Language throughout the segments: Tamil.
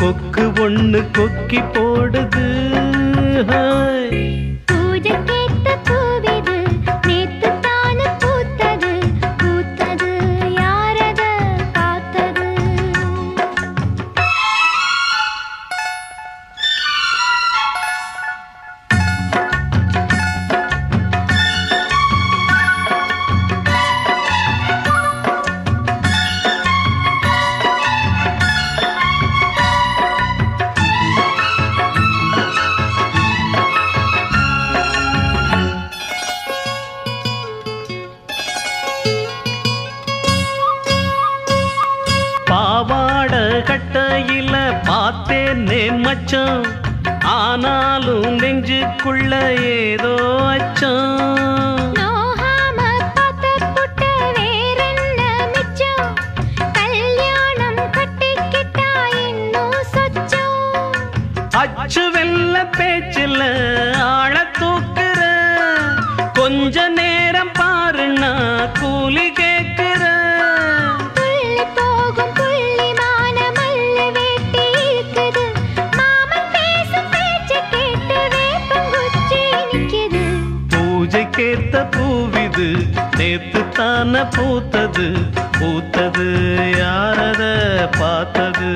கொக்கு ஒன்று கொக்கி போடுது. ஹாய். பார்த்தேனே மச்சான். ஆனாலும் நெஞ்சுக்குள்ள ஏதோ கேத்த பூவிது நேத்து தான பூத்தது. பூத்தது யாரத பார்த்தது?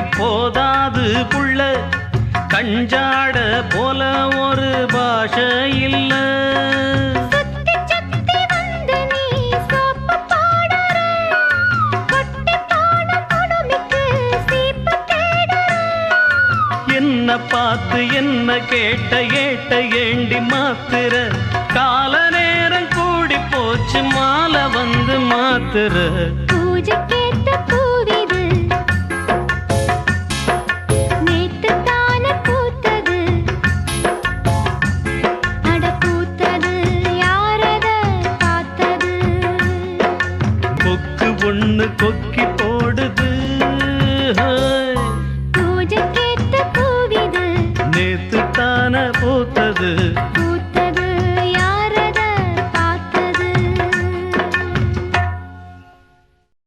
போதாது புள்ள. கஞ்சாட போல ஒரு பாஷை இல்ல. என்ன பார்த்து என்ன கேட்ட ஏட்ட ஏண்டி மாத்துற. கால நேரம் கூடி போச்சு மாலை வந்து மாத்துற. பூஜைக்கேத்த பூ kaldı